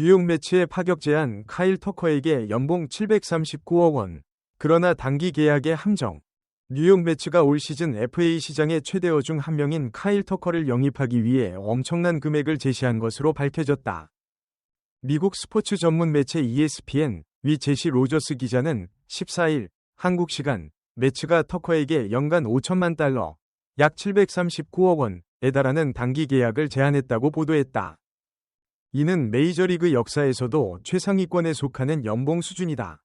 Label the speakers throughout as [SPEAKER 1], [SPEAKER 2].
[SPEAKER 1] 뉴욕 매치의 파격 제한 카일 터커에게 연봉 739억 원. 그러나 단기 계약의 함정. 뉴욕 매치가 올 시즌 FA 시장의 최대어 중 한 명인 카일 터커를 영입하기 위해 엄청난 금액을 제시한 것으로 밝혀졌다. 미국 스포츠 전문 매체 ESPN 위 제시 로저스 기자는 14일 한국 시간 매치가 터커에게 연간 5천만 달러, 약 739억 원에 달하는 단기 계약을 제안했다고 보도했다. 이는 메이저리그 역사에서도 최상위권에 속하는 연봉 수준이다.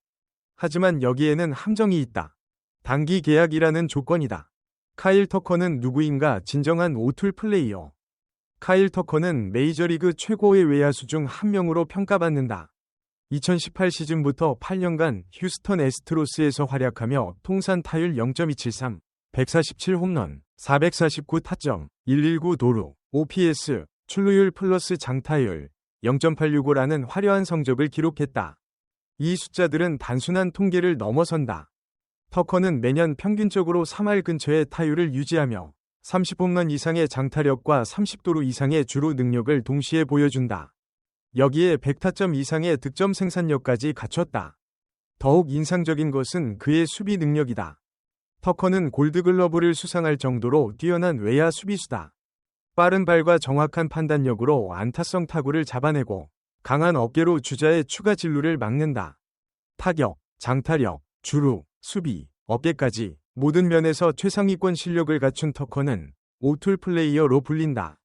[SPEAKER 1] 하지만 여기에는 함정이 있다. 단기 계약이라는 조건이다. 카일 터커는 누구인가 진정한 오툴 플레이어. 카일 터커는 메이저리그 최고의 외야수 중 한 명으로 평가받는다. 2018 시즌부터 8년간 휴스턴 에스트로스에서 활약하며 통산 타율 0.273, 147 홈런, 449 타점, 119 도루, OPS, 출루율 플러스 장타율, 0.865라는 화려한 성적을 기록했다. 이 숫자들은 단순한 통계를 넘어선다. 터커는 매년 평균적으로 3할 근처의 타율을 유지하며 30홈런 이상의 장타력과 30도루 이상의 주루 능력을 동시에 보여준다. 여기에 100타점 이상의 득점 생산력까지 갖췄다. 더욱 인상적인 것은 그의 수비 능력이다. 터커는 골드글러브를 수상할 정도로 뛰어난 외야 수비수다. 빠른 발과 정확한 판단력으로 안타성 타구를 잡아내고 강한 어깨로 주자의 추가 진루를 막는다. 타격, 장타력, 주루, 수비, 어깨까지 모든 면에서 최상위권 실력을 갖춘 터커는 오툴 플레이어로 불린다.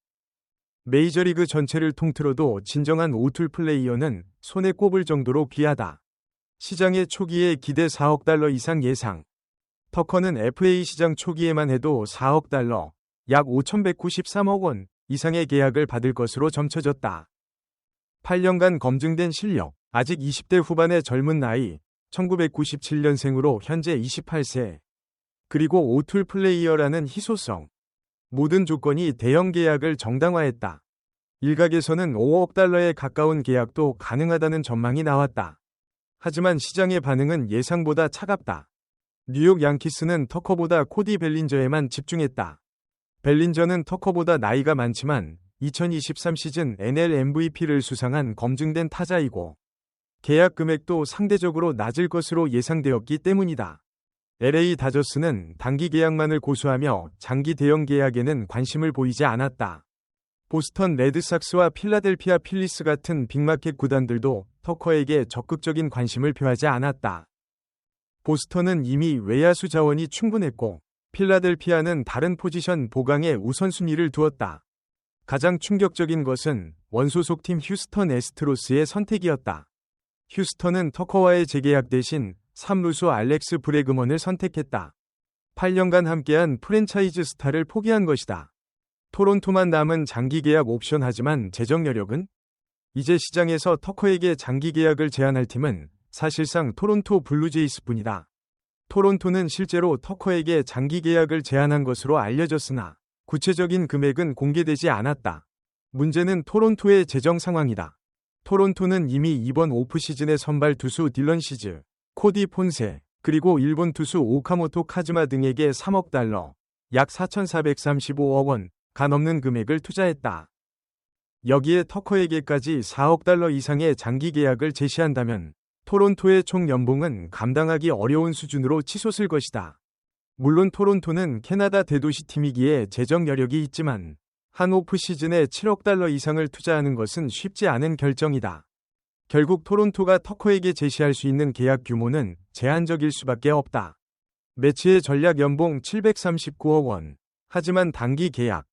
[SPEAKER 1] 메이저리그 전체를 통틀어도 진정한 오툴 플레이어는 손에 꼽을 정도로 귀하다. 시장의 초기에 기대 4억 달러 이상 예상. 터커는 FA 시장 초기에만 해도 4억 달러, 약 5,193억 원 이상의 계약을 받을 것으로 점쳐졌다. 8년간 검증된 실력, 아직 20대 후반의 젊은 나이, 1997년생으로 현재 28세. 그리고 오툴 플레이어라는 희소성. 모든 조건이 대형 계약을 정당화했다. 일각에서는 5억 달러에 가까운 계약도 가능하다는 전망이 나왔다. 하지만 시장의 반응은 예상보다 차갑다. 뉴욕 양키스는 터커보다 코디 벨린저에만 집중했다. 벨린저는 터커보다 나이가 많지만 2023 시즌 NL MVP를 수상한 검증된 타자이고 계약 금액도 상대적으로 낮을 것으로 예상되었기 때문이다. LA 다저스는 단기 계약만을 고수하며 장기 대형 계약에는 관심을 보이지 않았다. 보스턴 레드삭스와 필라델피아 필리스 같은 빅마켓 구단들도 터커에게 적극적인 관심을 표하지 않았다. 보스턴은 이미 외야수 자원이 충분했고 필라델피아는 다른 포지션 보강에 우선순위를 두었다. 가장 충격적인 것은 원소속 팀 휴스턴 에스트로스의 선택이었다. 휴스턴은 터커와의 재계약 대신 3루수 알렉스 브레그먼을 선택했다. 8년간 함께한 프랜차이즈 스타를 포기한 것이다. 토론토만 남은 장기 계약 옵션 하지만 재정 여력은 이제 시장에서 터커에게 장기 계약을 제안할 팀은 사실상 토론토 블루제이스 뿐이다. 토론토는 실제로 터커에게 장기 계약을 제안한 것으로 알려졌으나 구체적인 금액은 공개되지 않았다. 문제는 토론토의 재정 상황이다. 토론토는 이미 이번 오프시즌의 선발 투수 딜런 시즈, 코디 폰세, 그리고 일본 투수 오카모토 카즈마 등에게 3억 달러, 약 4,435억 원, 가 넘는 금액을 투자했다. 여기에 터커에게까지 4억 달러 이상의 장기 계약을 제시한다면 토론토의 총 연봉은 감당하기 어려운 수준으로 치솟을 것이다. 물론 토론토는 캐나다 대도시 팀이기에 재정 여력이 있지만 한 오프 시즌에 7억 달러 이상을 투자하는 것은 쉽지 않은 결정이다. 결국 토론토가 터커에게 제시할 수 있는 계약 규모는 제한적일 수밖에 없다. 매치의 전략 연봉 739억 원. 하지만 단기 계약.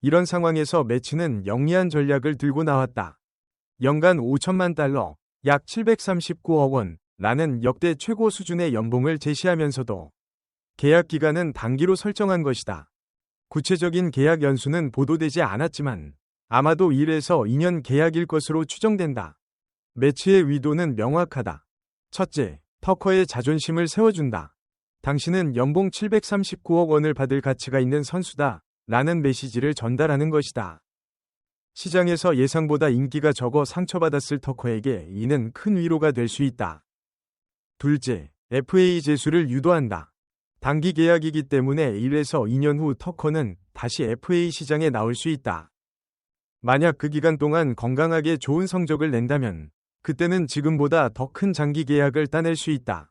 [SPEAKER 1] 이런 상황에서 매치는 영리한 전략을 들고 나왔다. 연간 5천만 달러, 약 739억 원 라는 역대 최고 수준의 연봉을 제시하면서도 계약 기간은 단기로 설정한 것이다. 구체적인 계약 연수는 보도되지 않았지만 아마도 1에서 2년 계약일 것으로 추정된다. 매치의 위도는 명확하다. 첫째, 터커의 자존심을 세워준다. 당신은 연봉 739억 원을 받을 가치가 있는 선수다. 라는 메시지를 전달하는 것이다. 시장에서 예상보다 인기가 적어 상처받았을 터커에게 이는 큰 위로가 될 수 있다. 둘째, FA 재수를 유도한다. 단기 계약이기 때문에 1에서 2년 후 터커는 다시 FA 시장에 나올 수 있다. 만약 그 기간 동안 건강하게 좋은 성적을 낸다면 그때는 지금보다 더 큰 장기 계약을 따낼 수 있다.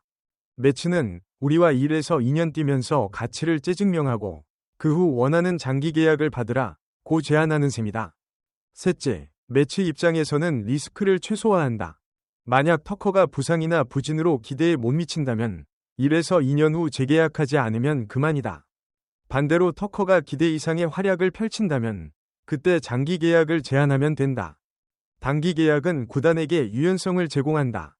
[SPEAKER 1] 매치는 우리와 1에서 2년 뛰면서 가치를 재증명하고 그 후 원하는 장기 계약을 받으라 고 제안하는 셈이다. 셋째, 매치 입장에서는 리스크를 최소화한다. 만약 터커가 부상이나 부진으로 기대에 못 미친다면 1에서 2년 후 재계약하지 않으면 그만이다. 반대로 터커가 기대 이상의 활약을 펼친다면 그때 장기 계약을 제한하면 된다. 단기 계약은 구단에게 유연성을 제공한다.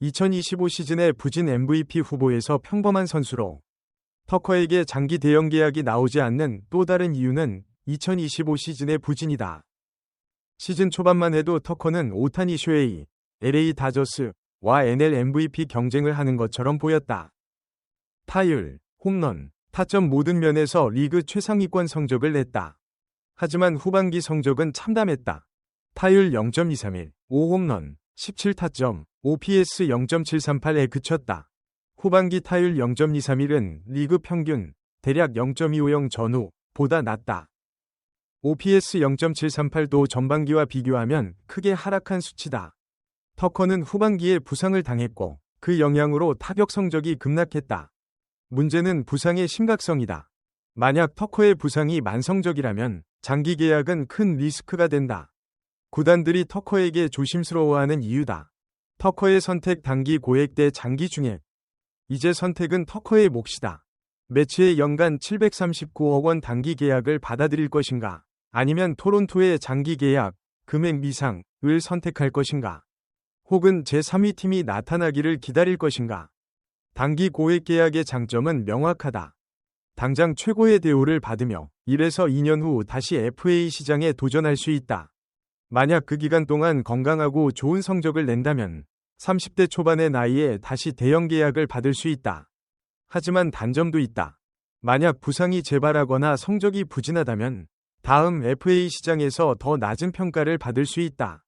[SPEAKER 1] 2025 시즌의 부진 MVP 후보에서 평범한 선수로 터커에게 장기 대형 계약이 나오지 않는 또 다른 이유는 2025 시즌의 부진이다. 시즌 초반만 해도 터커는 오타니 쇼헤이, LA 다저스와 NL MVP 경쟁을 하는 것처럼 보였다. 타율, 홈런, 타점 모든 면에서 리그 최상위권 성적을 냈다. 하지만 후반기 성적은 참담했다. 타율 0.231, 5홈런, 17타점, OPS 0.738에 그쳤다. 후반기 타율 0.231은 리그 평균 대략 0.250 전후 보다 낮다. OPS 0.738도 전반기와 비교하면 크게 하락한 수치다. 터커는 후반기에 부상을 당했고 그 영향으로 타격 성적이 급락했다. 문제는 부상의 심각성이다. 만약 터커의 부상이 만성적이라면 장기 계약은 큰 리스크가 된다. 구단들이 터커에게 조심스러워하는 이유다. 터커의 선택 단기 고액 대 장기 중액. 이제 선택은 터커의 몫이다. 매치의 연간 739억 원 단기 계약을 받아들일 것인가? 아니면 토론토의 장기 계약, 금액 미상을 선택할 것인가? 혹은 제3위 팀이 나타나기를 기다릴 것인가? 단기 고액 계약의 장점은 명확하다. 당장 최고의 대우를 받으며 1에서 2년 후 다시 FA 시장에 도전할 수 있다. 만약 그 기간 동안 건강하고 좋은 성적을 낸다면 30대 초반의 나이에 다시 대형 계약을 받을 수 있다. 하지만 단점도 있다. 만약 부상이 재발하거나 성적이 부진하다면 다음 FA 시장에서 더 낮은 평가를 받을 수 있다.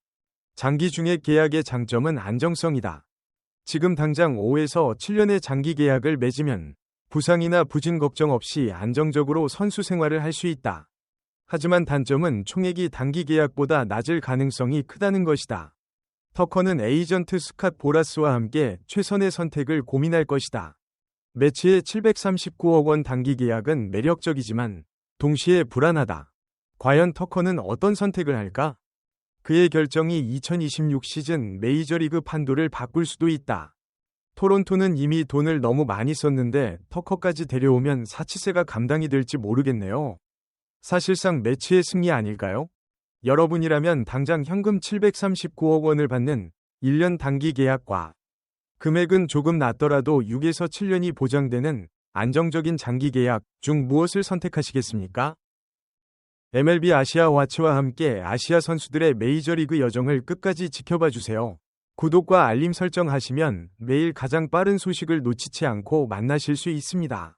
[SPEAKER 1] 장기 중액 계약의 장점은 안정성이다. 지금 당장 5에서 7년의 장기 계약을 맺으면 부상이나 부진 걱정 없이 안정적으로 선수 생활을 할 수 있다. 하지만 단점은 총액이 단기 계약보다 낮을 가능성이 크다는 것이다. 터커는 에이전트 스캇 보라스와 함께 최선의 선택을 고민할 것이다. 매치의 739억 원 단기 계약은 매력적이지만 동시에 불안하다. 과연 터커는 어떤 선택을 할까? 그의 결정이 2026 시즌 메이저리그 판도를 바꿀 수도 있다. 토론토는 이미 돈을 너무 많이 썼는데 터커까지 데려오면 사치세가 감당이 될지 모르겠네요. 사실상 매치의 승리 아닐까요? 여러분이라면 당장 현금 739억 원을 받는 1년 단기 계약과 금액은 조금 낮더라도 6에서 7년이 보장되는 안정적인 장기 계약 중 무엇을 선택하시겠습니까? MLB 아시아 와치와 함께 아시아 선수들의 메이저리그 여정을 끝까지 지켜봐 주세요. 구독과 알림 설정 하시면 매일 가장 빠른 소식을 놓치지 않고 만나실 수 있습니다.